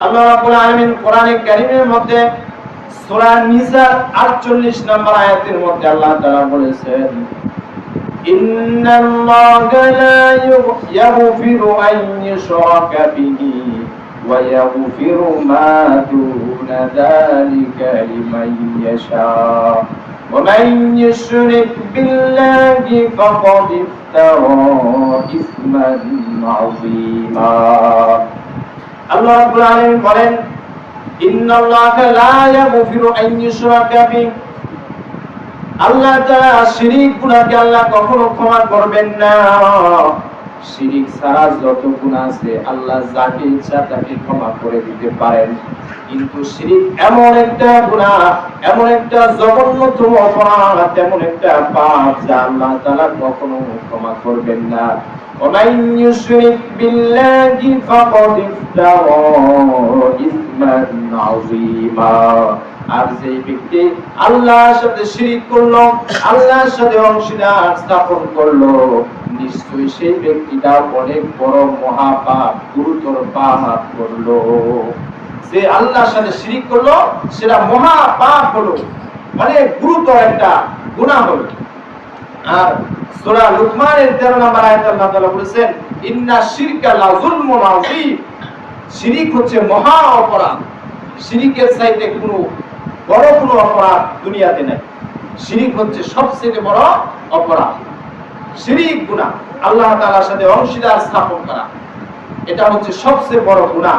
আল্লাহ রাব্বুল আলামিন কোরআনে কারীমের মধ্যে সূরা নিসার 48 নম্বর আয়াতের মধ্যে আল্লাহ তাআলা বলেছেন ইন্নাল্লাহা লা ইয়াগফিরু আন ইউশরাকা বিহি ওয়া ইয়াগফিরু মা দুনা যালিকা লিমান ইয়াশা ومن يشرك بالله فقد افترى إثما عظيما আল্লাহ রাব্বুল আলামিন বলেন, ইন্নাল্লাহা লা ইয়াগফিরু আন ইউশরাকা আল্লাহ তাআলা শিরিক গুনাহকে আল্লাহ কখনো ক্ষমা করবেন না। শিরিক ছাড়া যত গুনাহ আছে, আল্লাহ যাকে ইচ্ছা তাকে ক্ষমা করে দিতে পারেন। কিন্তু শিরিক এমন একটা গুনাহ, এমন একটা জঘন্যতম অপরাধ, এমন একটা পাপ যা আল্লাহ তাআলা কখনো ক্ষমা করবেন না। ومن يشرك بالله فقد افترى إثما عظيما আর যে ব্যক্তি আল্লাহর সাথে শিরিক করলো আল্লাহর সাথে অংশীদার স্থাপন করলো নিশ্চয়ই সেই ব্যক্তিটা অনেক বড় মহাপাপ গুরুতর পাপ করলো যে আল্লাহর সাথে শিরিক করলো সেটা মহা পাপ হলো অনেক গুরুতর একটা গুনাহ হলো আর সূরা লুকমানের 13 নম্বর আল্লাহ তাআলা বলেছেন, ইন্না শিরকা লা যুলমুন আযীম। শিরিক হচ্ছে মহা অপরাধ। শিরিকের চাইতে কোনো বড় কোনো অপরাধ দুনিয়াতে নাই। শিরিক হচ্ছে সবচেয়ে বড় অপরাধ। শিরিক, গুনাহ। আল্লাহ তাআলার সাথে অংশীদার স্থাপন করা। এটা হচ্ছে সবচেয়ে বড় গুনাহ।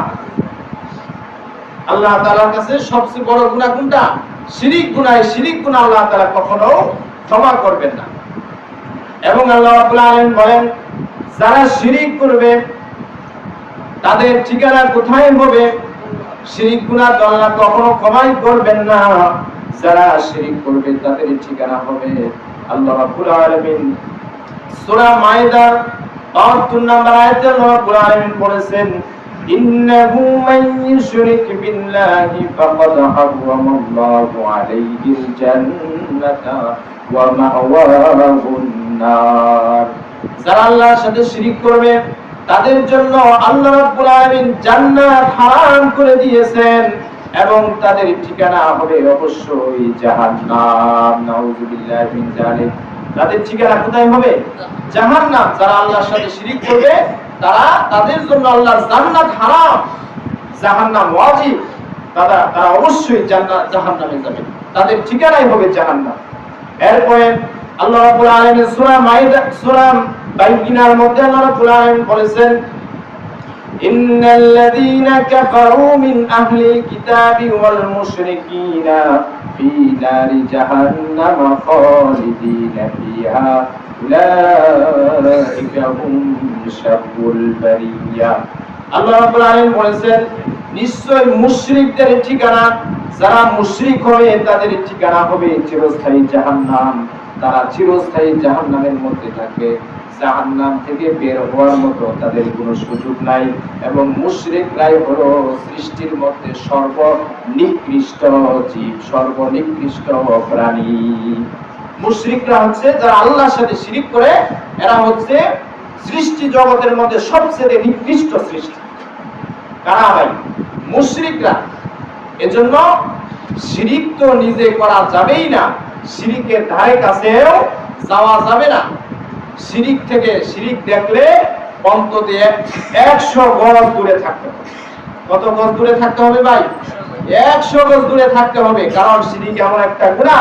আল্লাহ তাআলার কাছে সবচেয়ে বড় গুনাহ কোনটা? শিরিক, গুনাহ। শিরিক, গুনাহ আল্লাহ তাআলা কখনো ক্ষমা করবেন না। এবং আল্লাহ রাব্বুল বলেন, যারা শিরিক করবে, তাদের ঠিকানা কোথায় হবে? শিরিক গুনাহ আল্লাহ কখনো ক্ষমাই করবেন না। যারা শিরিক করবে, তাদের ঠিকানা হবে আল্লাহ রাব্বুল আলামিন। সূরা মায়দা 72 নম্বর আয়াতে আল্লাহ রাব্বুল বলেছেন, ইন্নাহু মান ইউশরিক নার। যারা আল্লাহর সাথে শিরিক করবে, তাদের জন্য আল্লাহ রাব্বুল আলামিন জান্নাত হারাম করে দিয়েছেন এবং তাদের ঠিকানা হবে অবশ্যই জাহান্নাম। নাউযুবিল্লাহি মিন যালিক। তাদের ঠিকানা কোথায় হবে? জাহান্নাম। যারা আল্লাহর সাথে শিরিক করবে, তারা তাদের জন্য আল্লাহর জান্নাত হারাম। জাহান্নাম ওয়াজিব। তারা তারা অবশ্যই জান্নাত, জাহান্নামে যাবে। তাদের ঠিকানাই হবে জাহান্নাম। এরপরে আল্লাহ রাব্বুল আলামিন সূরা মাইদা, সূরা বাইকিনার মধ্যে আল্লাহ রাব্বুল আলামিন বলেছেন ইন্নাল লাযীনা কাফারু মিন আহলিল কিতাবি ওয়াল মুশরিকিনা ফি নারি জাহান্নাম খালিদিনা ফিহা উলাইকা হুম শাররুল বারিয়া. আল্লাহ রাব্বুল আলামিন বলেছেন, নিশ্চয় মুশরিকদের ঠিকানা, যারা মুশরিক হবে তাদের ঠিকানা হবে চিরস্থায়ী জাহান্নাম। তারা চিরস্থায়ী জাহান্নামের মধ্যে থাকবে জাহান্নাম থেকে বের হওয়ার মতো তাদের কোনো সুযোগ নাই এবং মুশরিকরাই হলো সৃষ্টির মধ্যে সর্বনিকৃষ্ট জীব, সর্বনিকৃষ্ট প্রাণী। মুশরিকরা হচ্ছে যারা আল্লাহর সাথে শিরিক করে, এরা হচ্ছে সৃষ্টি জগতের মধ্যে সবচেয়ে নিকৃষ্ট সৃষ্টি। কারা ভাই? মুশরিকরা। এজন্য শিরিক তো নিজে করা যাবেই না। শিরিকের ধারে কাছেও যাওয়া যাবে না। শিরিক থেকে শিরিক দেখলে অন্তত একশো গজ দূরে থাকতে হবে। কত গজ দূরে থাকতে হবে ভাই? একশো গজ দূরে থাকতে হবে। কারণ শিরিক এমন একটা গুণা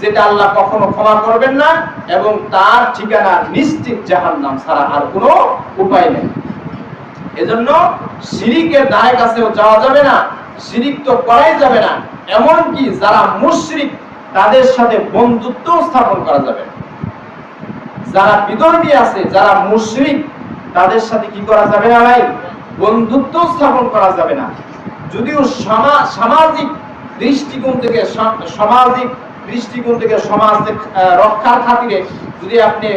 যেটা আল্লাহ কখনো ক্ষমা করবেন না এবং তার ঠিকানা নিশ্চিত জাহান্নাম ছাড়া আর কোনো উপায় নেই। এজন্য শিরিকের দায় কাছেও যাওয়া যাবে না। শিরিক তো করাই যাবে না। এমনকি যারা মুশরিক তাদের সাথে বন্ধুত্ব স্থাপন করা যাবে। যারা বিধর্মী আছে, যারা মুশরিক, তাদের সাথে কি করা যাবে না ভাই? বন্ধুত্ব স্থাপন করা যাবে না। যদিও সামাজিক দৃষ্টিকোণ থেকে সামাজিক দৃষ্টিকোণ থেকে সমাজ রক্ষার খাতিরে যদি আপনি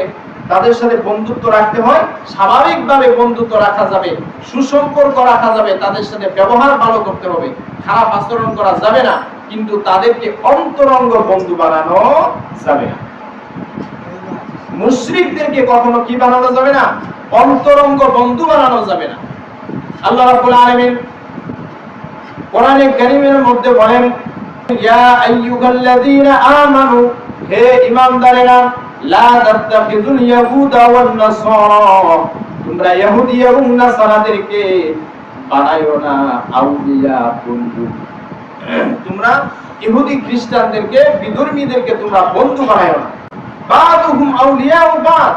তাদের সাথে বন্ধুত্ব রাখতে হয়, স্বাভাবিকভাবে বন্ধুত্ব রাখা যাবে, সুসম্পর্ক রাখা যাবে, তাদের সাথে ব্যবহার ভালো করতে হবে, খারাপ আচরণ করা যাবে না। কিন্তু তাদেরকে অন্তরঙ্গ বন্ধু বানানো যাবে না। মুশরিকদেরকে কখনো কি বানানো যাবে না? অন্তরঙ্গ বন্ধু বানানো যাবে না। আল্লাহ রাব্বুল আলামিন কোরআনে কারীমের মধ্যে বলেন, ইয়া আইয়ুহাল্লাযীনা আমানু, হে ঈমানদারেরা, লা তাত্তাখিযুল ইয়াহুদা ওয়ান নাসারা, তোমরা ইহুদি এবং নাসারাদেরকে বানাইও না, আউলিয়া বন্ধু। তোমরা ইহুদি খ্রিস্টানদেরকে, বিধর্মীদেরকে তোমরা বন্ধু বানায় না। বাদুহুম আউলিয়া বাদ।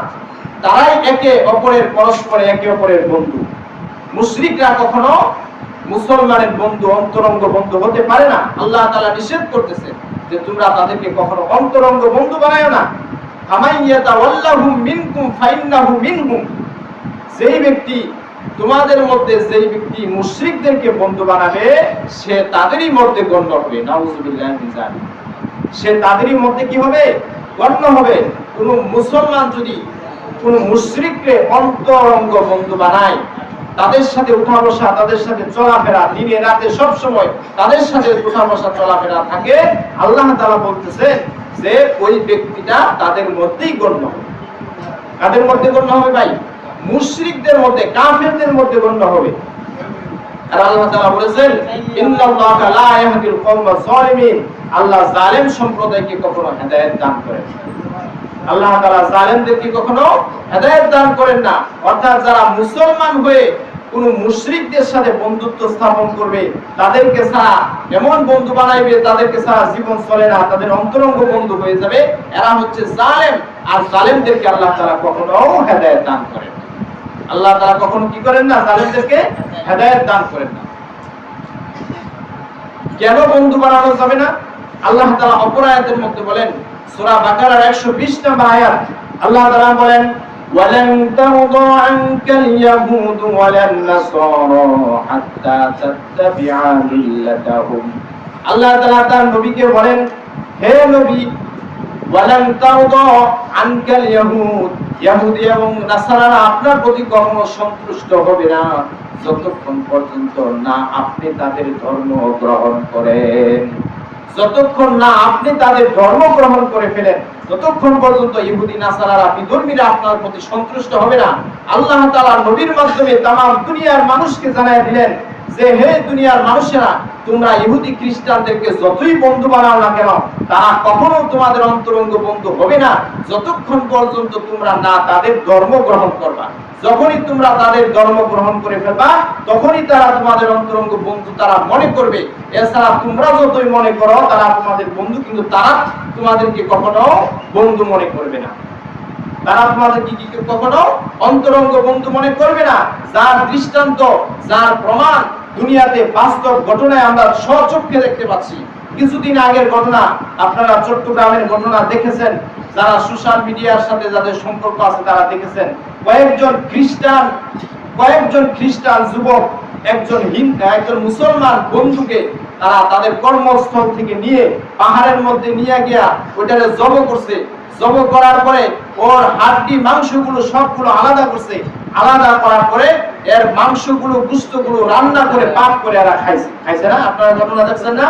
তারাই একে অপরের পরস্পরে একে অপরের বন্ধু। মুশরিকরা কখনো মুসলমানের বন্ধু, অন্তরঙ্গ বন্ধু হতে পারে না। আল্লাহ তাআলা নিষেধ করতেছে যে তোমরা তাদেরকে কখনো অন্তরঙ্গ বন্ধু বানায়ো না। আমাইয়াতা ওয়াল্লাহুম মিনকুম ফাইন্নাহু মিনহুম। যেই ব্যক্তি তোমাদের মধ্যে যেই ব্যক্তি মুশরিকদেরকে বন্ধু বানাবে, সে তাদেরই মধ্যে গণ্য হবে। সে তাদেরই মধ্যে কি হবে? গণ্য হবে। কোন মুসলমান যদি কোন মুশরিককে অন্তরঙ্গ বন্ধু বানায়, তাদের সাথে উঠা বসা তাদের সাথে চলাফেরা, দিনে রাতে সব সময় তাদের সাথে উঠা বসা চলাফেরা থাকে, আল্লাহ তালা বলতেছে যে ওই ব্যক্তিটা তাদের মধ্যেই গণ্য হবে। তাদের মধ্যে গণ্য হবে ভাই? মুশরিকদের মধ্যে, কাফেরদের মধ্যে গণ্য হবে। আর আল্লাহ তাআলা বলেছেন, ইন্নাল্লাহা লা ইয়াহদিল আল্লাহ জালেম সম্প্রদায়কে কখনো হেদায়েত দান করেন আল্লাহ তাআলা জালেমদেরকে কখনো হেদায়েত দান করেন না। অর্থাৎ যারা মুসলমান হয়ে কোন মুশরিকদের সাথে বন্ধুত্ব স্থাপন করবে, তাদেরকে ছাড়া এমন বন্ধু বানাইবে, তাদেরকে ছাড়া জীবন চলে না, তাদের অন্তরঙ্গ বন্ধু হয়ে যাবে। এরা হচ্ছে জালেম, আর জালেমদেরকে আল্লাহ তাআলা কখনো হেদায়েত দান করেন না। আল্লাহ তাআলা কখনো কি করেন না জালেমদেরকে হেদায়েত দান করেন না কেন বন্ধু বানানো যাবে না আল্লাহ তাআলা অপর আয়াতের মধ্যে বলেন সূরা বাকারার 120 নম্বর আয়াত আল্লাহ তাআলা বলেন ولن ترضى عنك اليهود ولا النصارى حتى تتبع ملتهم আল্লাহ তাআলা তার নবীকে বলেন হে নবী আপনার প্রতি কখনো সন্তুষ্ট হবে না, যতক্ষণ পর্যন্ত না আপনি তাদের ধর্ম গ্রহণ করেন। যতক্ষণ না আপনি তাদের ধর্ম গ্রহণ করে ফেলেন, ততক্ষণ পর্যন্ত ইহুদি, নাসারারা, বিধর্মীরা আপনার প্রতি সন্তুষ্ট হবে না। আল্লাহ তালা নবীর মাধ্যমে তামাম দুনিয়ার মানুষকে জানায় দিলেন যে, হে দুনিয়ার মানুষেরা তোমরা ইহুদি খ্রিস্টানদেরকে যতই বন্ধু বানাও না কেন, তারা কখনো তোমাদের অন্তরঙ্গ বন্ধু হবে না। যতক্ষণ পর্যন্ত তোমরা না তাদের ধর্ম গ্রহণ করবা। যখনই তোমরা তাদের ধর্ম গ্রহণ করে ফেলবা, তখনই তারা তোমাদের অন্তরঙ্গ বন্ধু তারা মনে করবে। এছাড়া তোমরা যতই মনে করো, তারা তোমাদের বন্ধু, কিন্তু তারা তোমাদেরকে কখনো বন্ধু মনে করবে না। তারা তোমাদেরকে কি কখনো অন্তরঙ্গ বন্ধু মনে করবে না? যার দৃষ্টান্ত, যার প্রমাণ দুনিয়াতে বাস্তব ঘটনায় আমরা স্বচক্ষে দেখতে পাচ্ছি। কিছুদিন আগের ঘটনা, আপনারা চট্টগ্রামের ঘটনা দেখেছেন, যারা সোশ্যাল মিডিয়ার সাথে যাদের সম্পর্ক আছে তারা দেখেছেন। কয়েকজন খ্রিস্টান কয়েকজন খ্রিস্টান যুবক, একজন হিন্দু একজন মুসলমান বন্ধুকে তারা তাদের কর্মস্থল থেকে নিয়ে পাহাড়ের মধ্যে নিয়ে গিয়া ওইটারে জব করছে। জব করার পরে ওর হাড্ডি, মাংসগুলো সবগুলো আলাদা করছে। আলাদা করার পরে এর মাংসগুলো, গুস্তগুলো রান্না করে পাক করে এরা খাইছে। খাইছে না? আপনারা ঘটনা দেখছেন না?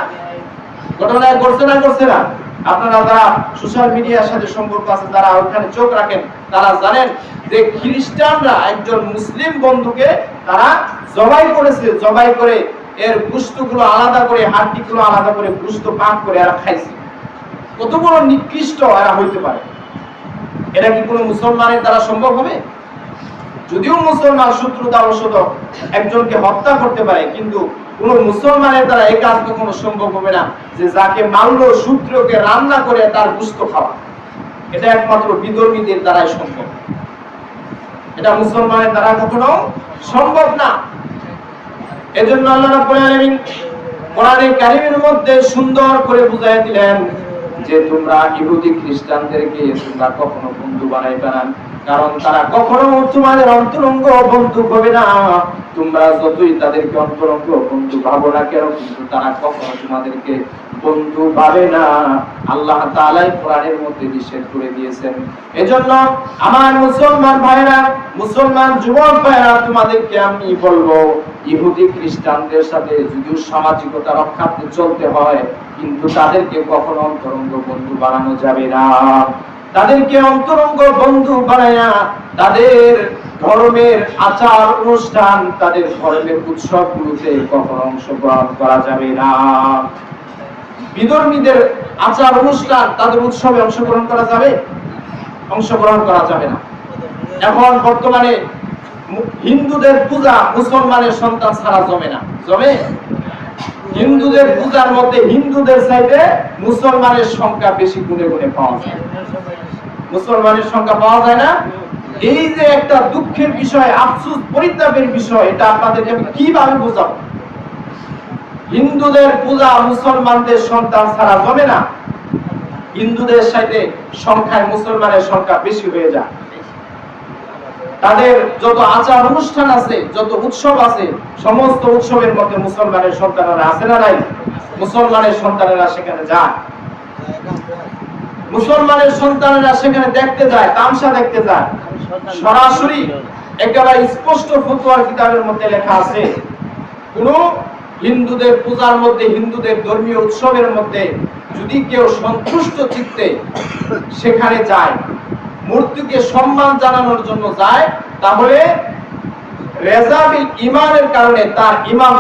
ঘটনা করছে না করছে না? আপনারা যারা সোশ্যাল মিডিয়ার সাথে সম্পর্ক আছে, তারা ওখানে চোখ রাখেন। তারা জানেন যে খ্রিস্টানরা একজন মুসলিম বন্ধুকে তারা জবাই করেছে। জবাই করে এর গুস্তগুলো আলাদা করে, হাড্ডিগুলো আলাদা করে গুস্ত পাক করে এরা খাইছে। কত বড় নিকৃষ্ট এরা হইতে পারে। এটা কি কোনো মুসলমানের দ্বারা সম্ভব হবে? যদিও মুসলমান শত্রুতাবশত একজনকে হত্যা করতে পারে, কিন্তু কোন মুসলমানের দ্বারা এই কাজ কখনো সম্ভব হবে না যে যাকে মারলো, শত্রুকে রান্না করে তার গুস্ত খাওয়া। এটা একমাত্র বিধর্মীদের দ্বারাই সম্ভব। এটা মুসলমানের দ্বারা কখনো সম্ভব না। এজন্য আল্লাহ রাব্বুল আলামিন কোরআনে কারীমের মধ্যে সুন্দর করে বুঝাই দিলেন যে তোমরা ইহুদি খ্রিস্টানদেরকে তোমরা কখনো বন্ধু বানাইবে না। কারণ তারা কখনো তোমাদের অন্তরঙ্গ বন্ধু হবে না। তোমরা যতই তাদেরকে অন্তরঙ্গ বন্ধু ভাবো না কেন, কিন্তু তারা কখনো তোমাদেরকে বন্ধু পাবে না। আল্লাহ তাআলাই কোরআনের মধ্যে নিষেধ করে দিয়েছেন। এজন্য আমার মুসলমান ভাইরা মুসলমান যুবক ভাইরা তোমাদেরকে আমি বলব, ইহুদি খ্রিস্টানদের সাথে যদিও সামাজিকতা রক্ষার্থে চলতে হয়, কিন্তু তাদেরকে কখনো অন্তরঙ্গ বন্ধু বানানো যাবে না। তাদেরকে অন্তরঙ্গ বন্ধু বানায়া তাদের ধর্মের আচার অনুষ্ঠান, তাদের ধর্মের উৎসবগুলোতে কখনো অংশগ্রহণ করা যাবে না। বিধর্মীদের আচার অনুষ্ঠান, তাদের উৎসবে অংশগ্রহণ করা যাবে? অংশগ্রহণ করা যাবে না। এখন বর্তমানে হিন্দুদের পূজা মুসলমানের সন্তান ছাড়া জমে না। জমে? হিন্দুদের পূজার মধ্যে, হিন্দুদের সাইডে মুসলমানের সংখ্যা বেশি গুণে গুণে পাওয়া যায়। মুসলমানের সংখ্যা পাওয়া যায় না? এই যে একটা দুঃখের বিষয়, আফসোস পরিতাপের বিষয়, এটা আপনাদেরকে কীভাবে বোঝাবো? হিন্দুদের পূজা মুসলমানদের সন্তান ছাড়া জমে না। হিন্দুদের সাথে সংখ্যায় মুসলমানের সংখ্যা বেশি হয়ে যায়। তাদের যত আচার অনুষ্ঠান আছে, যত উৎসব আছে, সমস্ত উৎসবের মধ্যে মুসলমানের সন্তানেরা আছে না নাই? মুসলমানের সন্তানেরা সেখানে যায়। মুসলমানের সন্তানেরা সেখানে দেখতে যায়, তামসা দেখতে যায়। সরাসরি একেবারে স্পষ্ট ফতুয়ার কিতাবের মধ্যে লেখা আছে, কোন হিন্দুদের পূজার মধ্যে, হিন্দুদের ধর্মীয় উৎসবের মধ্যে যদি কেউ সন্তুষ্ট চিত্তে সেখানে যায় মূর্তিকে সম্মান জানানোর জন্য যায়, তাহলে রেজাবিল ইমানের কারণে তার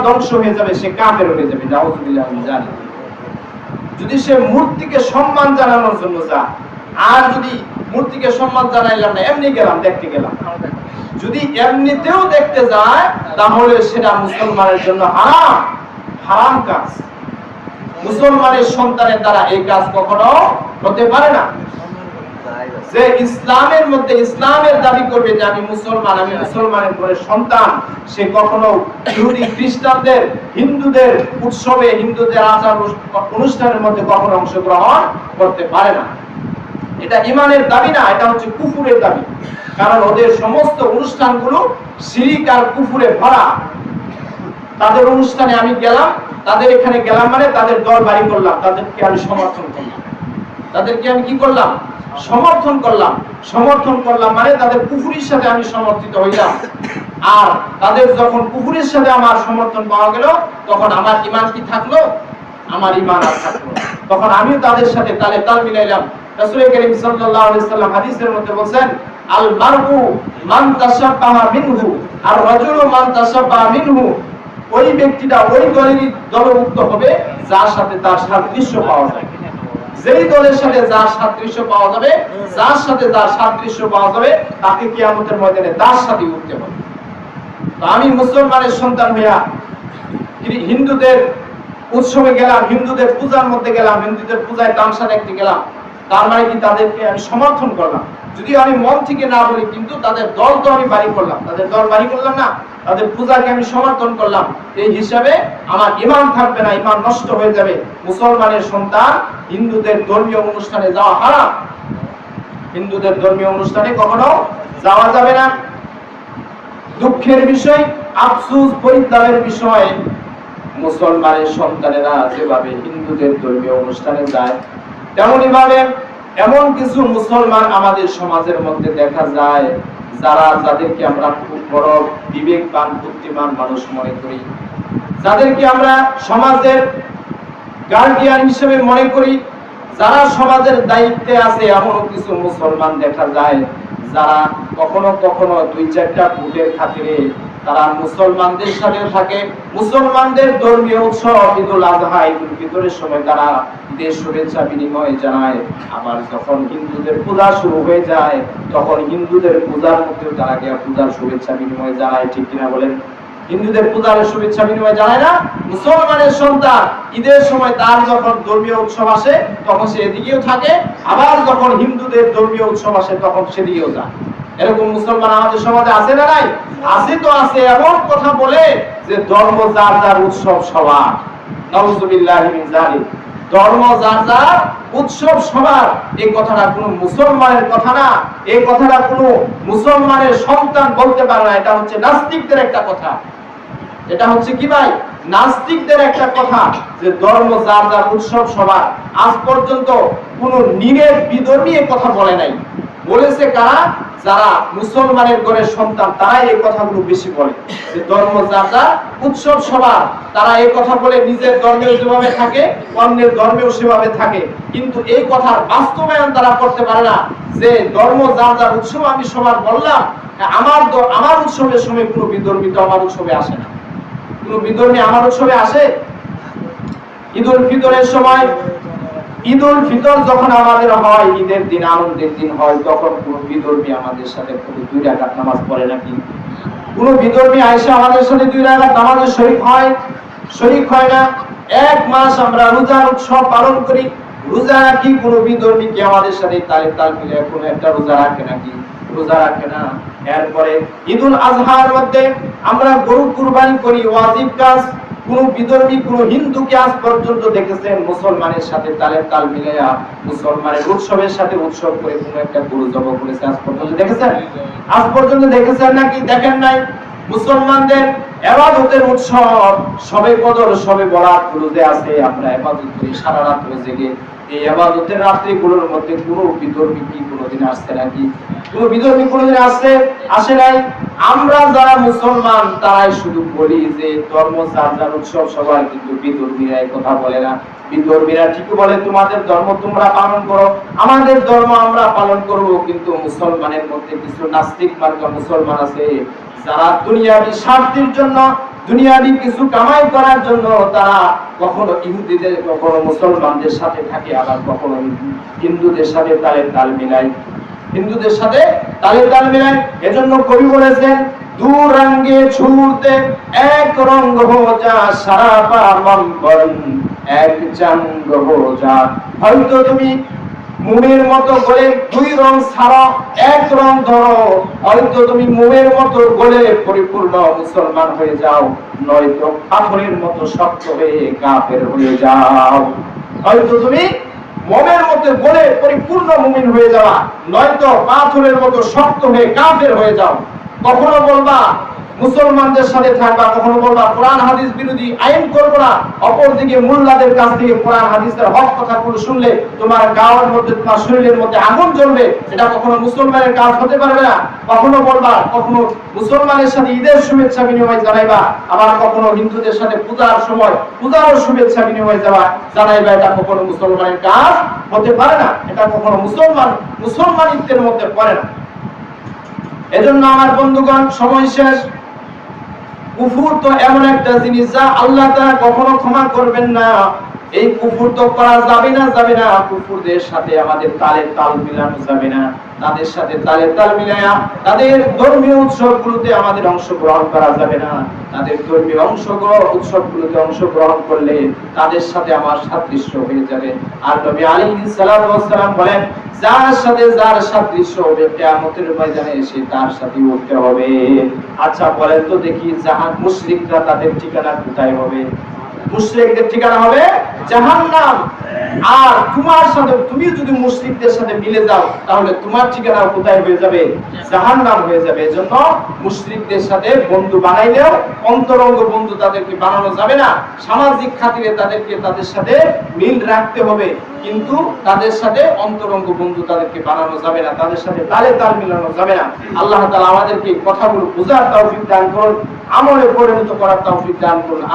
ধ্বংস হয়ে যাবে, সে হয়ে যাবে আমি জানি। যদি সে মূর্তিকে সম্মান জানানোর জন্য আর যদি মূর্তিকে সম্মান জানাইলাম না, এমনি গেলাম, দেখতে গেলাম। যদি এমনিতেও দেখতে যায়, তাহলে সেটা মুসলমানের জন্য হারাম হারাম কাজ। মুসলমানের সন্তানের দ্বারা এই কাজ কখনো হতে পারে না। যে ইসলামের মধ্যে ইসলামের দাবি করবে যে আমি মুসলমান আমি মুসলমানের ঘরে সন্তান সে কখনো ইহুদি খ্রিস্টানদের হিন্দুদের উৎসবে হিন্দুদের আচার অনুষ্ঠানের মধ্যে কখনো অংশগ্রহণ করতে পারে না। এটা ইমানের দাবি না এটা হচ্ছে কুফুরের দাবি। কারণ ওদের সমস্ত অনুষ্ঠানগুলো শিরিক আর কুফুরে ভরা। তাদের অনুষ্ঠানে আমি গেলাম তাদের এখানে গেলাম মানে তাদের দল বাড়ি করলাম তাদেরকে আমি সমর্থন করলাম। তাদেরকে আমি কি করলাম? সমর্থন করলাম। সমর্থন করলাম মানে তাদের কুফুরির সাথে আমি সমর্থিত হইলাম। আর তাদের যখন কুফুরির সাথে আমার সমর্থন পাওয়া গেল, তখন আমার ইমান কি থাকল? আমার ইমান আর থাকল তখন আমিও তাদের সাথে তালে তাল মিলাইলাম। রাসূল সাল্লাল্লাহু আলাইহি সাল্লাম হাদিসের মধ্যে বলেন আল মান মিনহু, আর রাজুলু মান মিনহু। ওই ব্যক্তিটা ওই দলেরই দলভুক্ত হবে, যার সাথে তার সাদৃশ্য পাওয়া যায়। যেই দলের সাথে যার সাদৃশ্য পাওয়া যাবে যার সাথে যার সাদৃশ্য পাওয়া যাবে, তাকে কিয়ামতের ময়দানে তার সাথে উঠতে হবে। তো আমি মুসলমানের সন্তান হইয়া হিন্দুদের উৎসবে গেলাম, হিন্দুদের পূজার মধ্যে গেলাম, হিন্দুদের পূজায় তামসা দেখতে গেলাম। তার মানে কি তাদেরকে আমি সমর্থন করলাম? যদি আমি মন থেকে না বলি, কিন্তু তাদের দল তো আমি বাড়ি করলাম। তাদের দল বাড়ি করলাম না, তাদের পূজাকে আমি সমর্থন করলাম। এই হিসাবে আমার ইমান থাকবে না ইমান নষ্ট হয়ে যাবে। মুসলমানের সন্তান হিন্দুদের ধর্মীয় অনুষ্ঠানে যাওয়া হারাম। হিন্দুদের ধর্মীয় অনুষ্ঠানে কখনো যাওয়া যাবে না। দুঃখের বিষয়, আফসুস পরিত্যাগের বিষয়, মুসলমানের সন্তানেরা যেভাবে হিন্দুদের ধর্মীয় অনুষ্ঠানে যায় তেমনি ভাবে এমন কিছু মুসলমান আমাদের সমাজের মধ্যে দেখা যায়, যারা যাদেরকে আমরা খুব বড় বিবেকবান, বুদ্ধিমান মানুষ মনে করি। যাদেরকে আমরা সমাজের গার্ডিয়ান হিসেবে মনে করি, যারা সমাজের দায়িত্বে আছে, এমন কিছু মুসলমান দেখা যায়, যারা কখনো কখনো দুই চারটা ভোটের খাতিরে তারা মুসলমানদের সাথে থাকে, মুসলমানদের ধর্মীয় উৎসব ঈদুল আজহা ঈদুল ফিতরের সময় তারা ঈদের শুভেচ্ছা বিনিময় জানায়। আবার যখন হিন্দুদের পূজা শুরু হয়ে যায়, তখন হিন্দুদের পূজার মধ্যেও তারা গিয়ে পূজার শুভেচ্ছা বিনিময় জানায়। ঠিক কিনা বলেন? হিন্দুদের পূজার শুভেচ্ছা বিনিময় জানায় না? মুসলমানের সন্তান ঈদের সময় তার যখন ধর্মীয় উৎসব আসে, তখন সে এদিকেও থাকে, আবার যখন হিন্দুদের ধর্মীয় উৎসব আসে, তখন সেদিকেও যায়। এরকম মুসলমান আমাদের সমাজে আছে না নাই? আছে তো আছে, এমন কথা বলে যে ধর্ম যার যার উৎসব সবার। ধর্ম যার যার উৎসব সবার। এই কথাটা কোনো মুসলমানের কথা না। এই কথাটা কোনো মুসলমানের সন্তান বলতে পারে না। এটা হচ্ছে নাস্তিকদের একটা কথা। এটা হচ্ছে কি ভাই? নাস্তিকদের একটা কথা যে ধর্ম যার যার উৎসব সবার। আজ পর্যন্ত কোন নিরেট বিধর্মী এ কথা বলে নাই। বলেছে কারা? যারা মুসলমানের ঘরের সন্তান, তারাই এই কথাগুলো বেশি বলে। যে ধর্ম যার যার উৎসব সবার। তারা এই কথা বলে নিজের ধর্মেও যেভাবে থাকে, অন্যের ধর্মেও সেভাবে থাকে। কিন্তু এই কথার বাস্তবায়ন তারা করতে পারে না। যে ধর্ম যার যার উৎসব, আমি সবার বললাম, আমার আমার উৎসবের সময় কোনো বিধর্মী তো আমার উৎসবে আসে না। কোনো বিধর্মী আমার উৎসবে আসে? ঈদুল ফিতরের সময়, ঈদুল ফিতর যখন আমাদের হয়, ঈদের দিন, আনন্দের দিন হয়, তখন কোন আমাদের সাথে দুই রাকাত নামাজ পড়ে নাকি? কোন আমাদের সাথে দুই শরীক হয়? হয় না। এক মাস আমরা রোজার উৎসব পালন করি। রোজা রাখি, কোন বিধর্মী কি আমাদের সাথে তালে তাল মিলে কোনো একটা রোজা রাখে নাকি? রোজা রাখে না। এরপরে ঈদুল আজহার মধ্যে আমরা গরু কুরবানি করি, ওয়াজিব কাজ। কোন বিধর্মী, কোন হিন্দুকে আজ পর্যন্ত দেখেছেন মুসলমানের সাথে তালের তাল মিলাইয়া মুসলমানের উৎসবের সাথে উৎসব করে কোন একটা গুরু জব করেছে আজ পর্যন্ত দেখেছেন? আজ পর্যন্ত দেখেছেন নাকি? দেখেন নাই। মুসলমানদের এবাদতের উৎসব সবে কদর, সবে বরাত রোজে আছে। আমরা এবাদত করি, সারা রাত হয়ে জেগে এই রাত্রিগুলোর মধ্যে কোনো কি কোনোদিন আসছে নাকি? কোনো কোনোদিন আসছে? আসে নাই? আমরা যারা মুসলমান, তারাই শুধু বলি যে ধর্ম যার উৎসব সবাই কিন্তু কথা বলে না। ঠিকই বলে, তোমাদের ধর্ম তোমরা পালন করো। আমাদের ধর্ম আমরা পালন করব। কিন্তু মুসলমানের মধ্যে কিছু নাস্তিক মার্কা মুসলমান আছে, যারা দুনিয়াবি স্বার্থের জন্য, দুনিয়াবি কিছু কামাই করার জন্য তারা কখনো ইহুদিদের, কখনো মুসলমানদের সাথে থাকে আবার কখনো হিন্দুদের সাথে তালের তাল মিলাই হিন্দুদের সাথে তালের তাল মিলায়। এজন্য কবি বলেছেন দু রঙ্গে ছুটে এক রঙ্গ হো যা সারা পামম্বরন এক চাঙ্গ হো যা হয়তো তুমি মুমের মতো গলে দুই রং ছাড়া এক রং ধরো। হয়তো তুমি মুমের মতো গলে পরিপূর্ণ মুসলমান হয়ে যাও, নয়তো পাথরের মতো শক্ত হয়ে কাফের হয়ে যাও। হয়তো তুমি মোমের মতো গলে পরিপূর্ণ মুমিন হয়ে যাওয়া, নয়তো পাথরের মতো শক্ত হয়ে কাফের হয়ে যাও। কখনো বলবা মুসলমানদের সাথে থাকবা, কখনো বলবা, কোরআন, হাদিস বিরোধী আইন করব না। অপরদিকে মোল্লাদের কাছ থেকে কোরআন, হাদিসের হক কথাগুলো শুনলে তোমার গাওয়ার মধ্যে, তোমার শরীরের মধ্যে আগুন জ্বলবে। এটা কখনো মুসলমানের কাজ হতে পারবে না। কখনো বলবা, কখনো মুসলমানের সাথে ঈদের শুভেচ্ছা বিনিময় জানাইবা, আবার কখনো হিন্দুদের সাথে পূজার সময় পূজারও শুভেচ্ছা বিনিময় যাওয়া জানাইবা। এটা কখনো মুসলমানের কাজ হতে পারে না। এটা কখনো মুসলমান মুসলমানিত্বের মধ্যে পড়ে না। এজন্য আমার বন্ধুগণ, সময় শেষ। কুফুর তো এমন একটা জিনিস যা আল্লাহ তারা কখনো ক্ষমা করবেন না। এই কুফুর তো করা যাবে না যাবে না। কুফুরদের সাথে আমাদের তালে তাল মিলানো যাবে না। তাদের সাথে তালে তাল মিলায়া তাদের ধর্মীয় উৎসবগুলোতে আমাদের অংশগ্রহণ করা যাবে না। তাদের ধর্মীয় অংশগ্রহণ উৎসবগুলোতে অংশগ্রহণ করলে তাদের সাথে আমার সাদৃশ্য হয়ে যাবে। আর নবী ওয়াস সালাম বলেন, যার সাথে যার সাদৃশ্য হবে, কিয়ামতের ময়দানে এসে তার সাথে উঠতে হবে। আচ্ছা বলেন তো দেখি জাহান, মুশরিকরা তাদের ঠিকানা কোথায় হবে? মুশরিকদের ঠিকানা হবে জাহান্নাম। আর তোমার সাথে, তুমি যদি মুশরিকদের সাথে মিলে যাও, তাহলে তোমার ঠিকানা কোথায় হয়ে যাবে? জাহান্নাম হয়ে যাবে। এজন্য মুশরিকদের সাথে বন্ধু বানাইলেও অন্তরঙ্গ বন্ধু তাদেরকে বানানো যাবে না। সামাজিক খাতিরে তাদেরকে তাদের সাথে মিল রাখতে হবে। কিন্তু তাদের সাথে অন্তরঙ্গ বন্ধু তাদেরকে বানানো যাবে না। তাদের সাথে তালে তাল মিলানো যাবে না। আল্লাহ তালা আমাদেরকে কথাগুলো বোঝার তৌফিক দান করুন, আমলে পরিণত করার তৌফিক দান করুন।